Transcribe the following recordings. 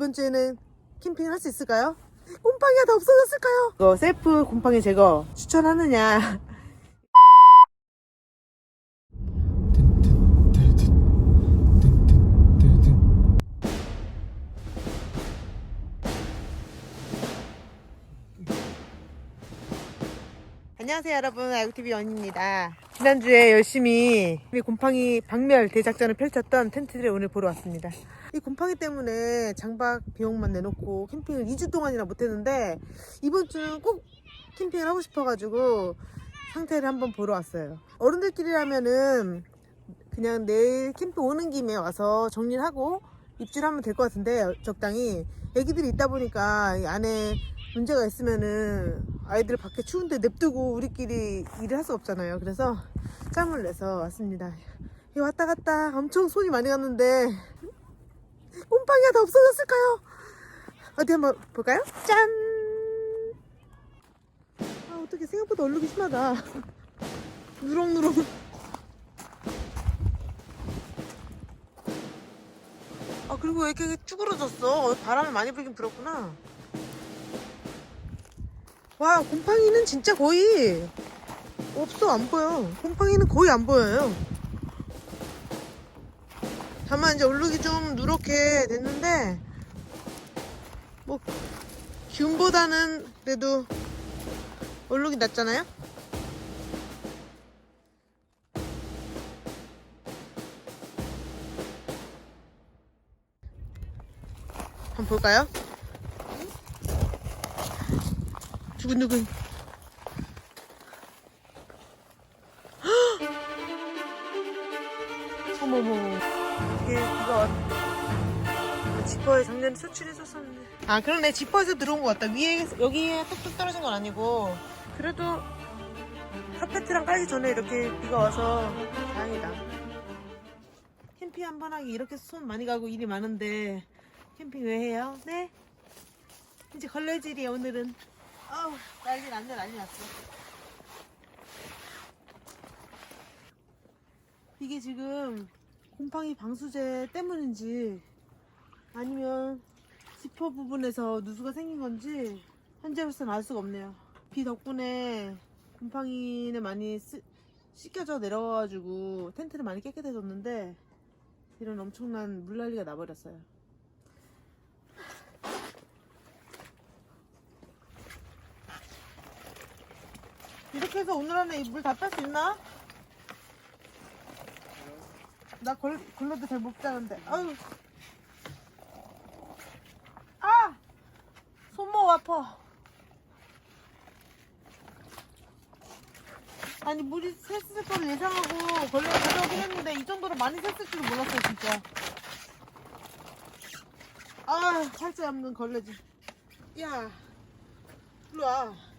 이번 주에는 캠핑을 할수 있을까요? 곰팡이가 다 없어졌을까요? 이거 셀프 곰팡이 제거 추천하느냐? 안녕하세요 여러분. 아이고TV 연입니다. 지난주에 열심히 이 곰팡이 박멸 대작전을 펼쳤던 텐트를 오늘 보러 왔습니다. 이 곰팡이 때문에 장박 비용만 내놓고 캠핑을 2주 동안이나 못했는데 이번 주는 꼭 캠핑을 하고 싶어가지고 상태를 한번 보러 왔어요. 어른들끼리라면은 그냥 내일 캠핑 오는 김에 와서 정리를 하고 입주를 하면 될 것 같은데 적당히. 애기들이 있다 보니까 이 안에 문제가 있으면은 아이들 밖에 추운데 냅두고 우리끼리 일을 할 수 없잖아요. 그래서 짬을 내서 왔습니다. 이 왔다 갔다 엄청 손이 많이 갔는데 꼼팡이가 다 없어졌을까요? 어디 한번 볼까요? 짠! 아 어떻게 생각보다 얼룩이 심하다. 누렁누렁. 아 그리고 왜 이렇게 쭈그러졌어? 바람이 많이 불긴 불었구나. 와 곰팡이는 진짜 거의 없어 안 보여. 곰팡이는 거의 안 보여요. 다만 이제 얼룩이 좀 누렇게 됐는데 뭐 균보다는 그래도 얼룩이 낫잖아요. 한번 볼까요? 두근두근. 어머머. 이게 비가 왔... 지퍼에 작년에 수출했었었는데. 아, 그러네. 지퍼에서 들어온 것 같다. 위에, 여기에 뚝뚝 떨어진 건 아니고. 그래도 카페트랑 깔기 전에 이렇게 비가 와서 다행이다. 캠핑 한 번 하기 이렇게 손 많이 가고 일이 많은데 캠핑 왜 해요? 네? 이제 걸레질이에요, 오늘은. 아우 난리 났네 난리 났어. 이게 지금 곰팡이 방수제 때문인지 아니면 지퍼 부분에서 누수가 생긴 건지 현재로서는 알 수가 없네요. 비 덕분에 곰팡이는 많이 쓰- 씻겨져 내려와가지고 텐트는 많이 깨끗해졌는데 이런 엄청난 물난리가 나버렸어요 이렇게 해서 오늘 안에 물다 뺄 수 있나? 나 걸, 걸러도 잘 못 자는데. 아유. 아! 손목 아파. 아니, 물이 샜을 거를 예상하고 걸레를 가져오긴 했는데, 이 정도로 많이 샜을 줄 몰랐어요, 진짜. 아, 살짝 없는 걸레질. 야, 일로 와.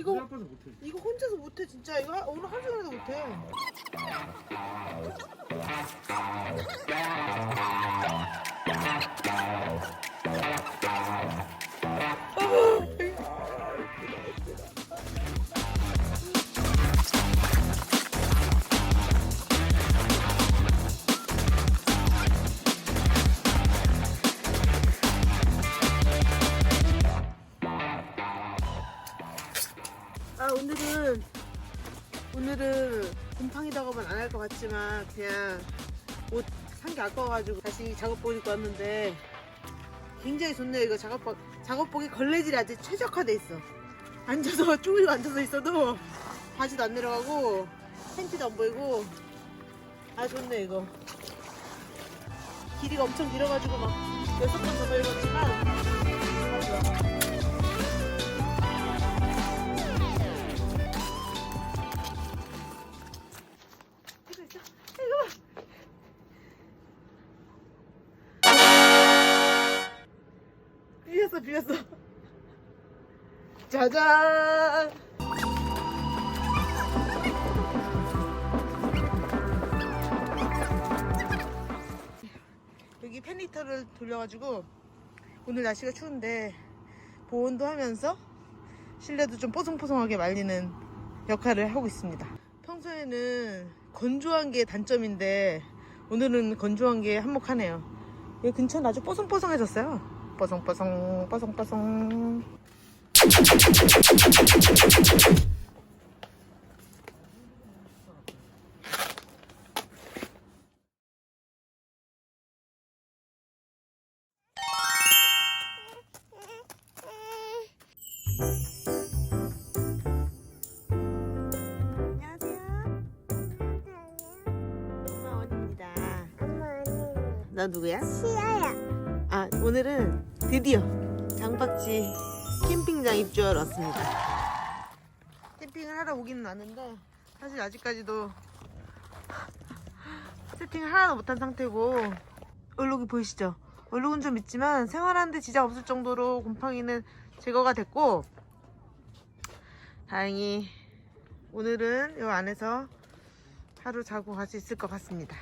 이거 생각보다 못해. 이거 혼자서 못해 진짜 이거 하- 오늘 하루 종일도 못해 산게 아까워가지고 다시 작업복 입고 왔는데 굉장히 좋네요. 이거 작업복 작업복이 걸레질이 아주 최적화돼 있어. 앉아서 쭈그리고 앉아서 있어도 바지도 안 내려가고 팬티도 안 보이고 아 좋네 이거. 길이가 엄청 길어가지고 막 여섯 번 접어 읽었지만 비었어, 비었어. 짜잔. 여기 팬리터를 돌려가지고 오늘 날씨가 추운데 보온도 하면서 실내도 좀 뽀송뽀송하게 말리는 역할을 하고 있습니다. 평소에는 건조한 게 단점인데 오늘은 건조한 게 한몫하네요. 여기 근처는 아주 뽀송뽀송해졌어요. 뽀송뽀송 뽀송뽀송 안녕하세요 엄마 원입니다 엄마 아니에요. 너 누구야? 시아야. 아 오늘은 드디어 장박지 캠핑장 입주하러 왔습니다. 캠핑을 하러 오기는 왔는데 사실 아직까지도 세팅을 하나도 못한 상태고. 얼룩이 보이시죠? 얼룩은 좀 있지만 생활하는데 지장 없을 정도로 곰팡이는 제거가 됐고 다행히 오늘은 이 안에서 하루 자고 갈 수 있을 것 같습니다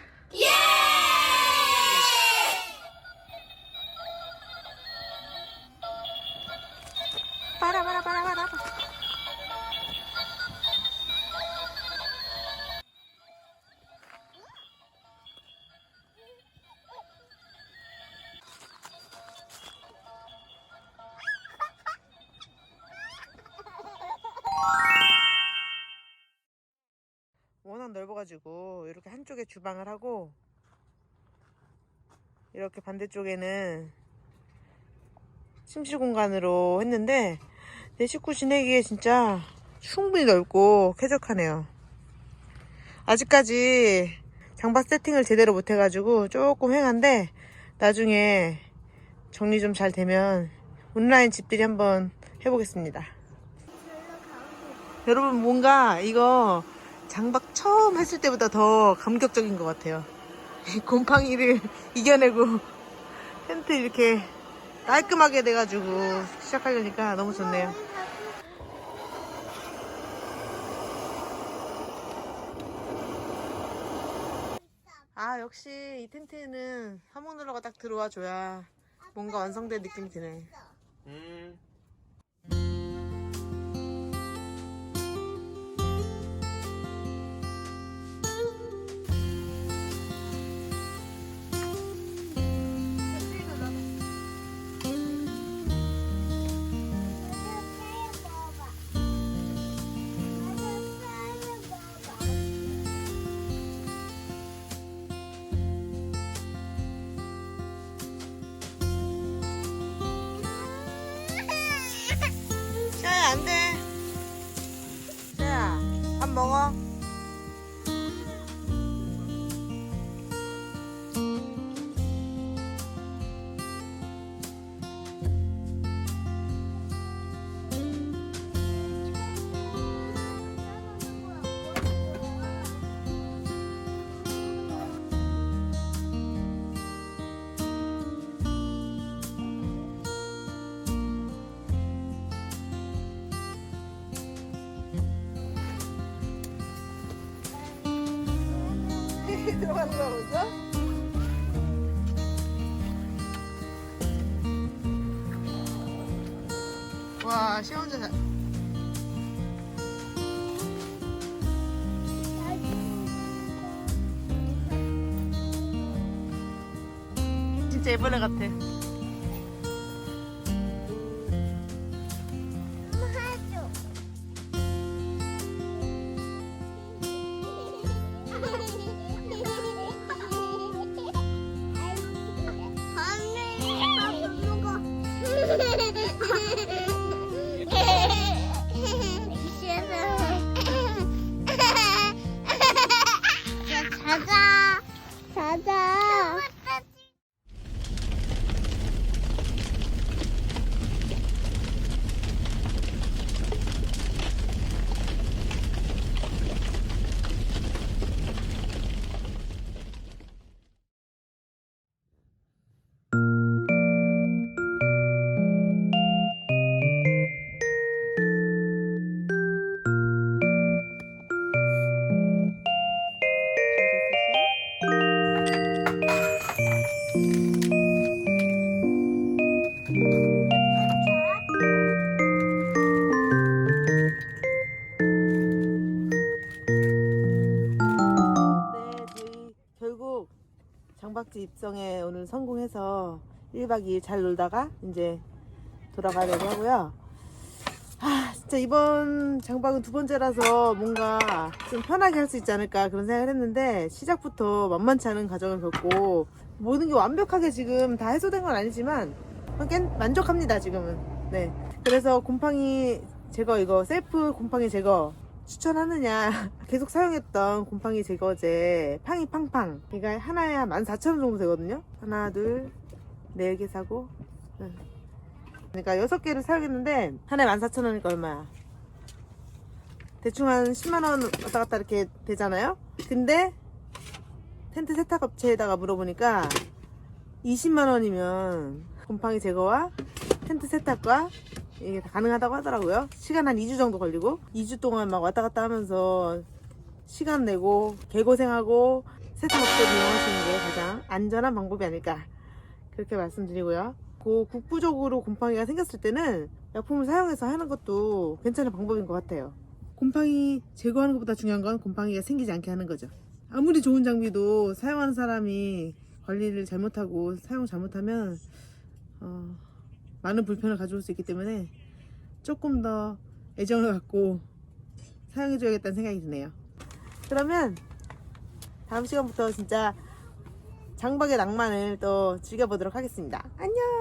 워낙 넓어가지고 이렇게 한쪽에 주방을 하고 이렇게 반대쪽에는 침실 공간으로 했는데 내 식구 지내기에 진짜 충분히 넓고 쾌적하네요. 아직까지 장박 세팅을 제대로 못 해가지고 조금 횡한데 나중에 정리 좀 잘 되면 온라인 집들이 한번 해보겠습니다. 여러분 뭔가 이거 장박 처음 했을 때보다 더 감격적인 것 같아요. 곰팡이를 이겨내고 텐트 이렇게 깔끔하게 돼가지고 시작하려니까 너무 좋네요. 아 역시 이 텐트는 화목누러가 딱 들어와 줘야 뭔가 완성된 느낌이 드네. 음. 들어가는 거야? 와, 시 혼자 잘. 진짜 애벌레 같아. アハハハ! 입성에 오늘 성공해서 1박 2일 잘 놀다가 이제 돌아가려고 하고요. 아, 진짜 이번 장박은 두 번째라서 뭔가 좀 편하게 할 수 있지 않을까 그런 생각을 했는데 시작부터 만만치 않은 과정을 겪고 모든 게 완벽하게 지금 다 해소된 건 아니지만 꽤 만족합니다 지금은. 네. 그래서 곰팡이 제거 이거 셀프 곰팡이 제거 추천하느냐. 계속 사용했던 곰팡이 제거제 팡이 팡팡. 이가 하나에 한 14,000원 정도 되거든요. 하나 둘 네 개 사고. 응. 그러니까 6개를 사용했는데 하나에 14,000원이니까 얼마야? 대충 한 10만원 왔다 갔다 이렇게 되잖아요? 근데 텐트 세탁 업체에다가 물어보니까 20만원이면 곰팡이 제거와 텐트 세탁과 이게 다 가능하다고 하더라고요. 시간 한 2주 정도 걸리고 2주 동안 막 왔다 갔다 하면서 시간 내고 개고생하고 세탁업체 이용하시는 게 가장 안전한 방법이 아닐까 그렇게 말씀드리고요. 그 국부적으로 곰팡이가 생겼을 때는 약품을 사용해서 하는 것도 괜찮은 방법인 것 같아요. 곰팡이 제거하는 것보다 중요한 건 곰팡이가 생기지 않게 하는 거죠. 아무리 좋은 장비도 사용하는 사람이 관리를 잘못하고 사용 잘못하면 어, 많은 불편을 가져올 수 있기 때문에 조금 더 애정을 갖고 사용해줘야겠다는 생각이 드네요. 그러면 다음 시간부터 진짜 장박의 낭만을 또 즐겨보도록 하겠습니다. 안녕!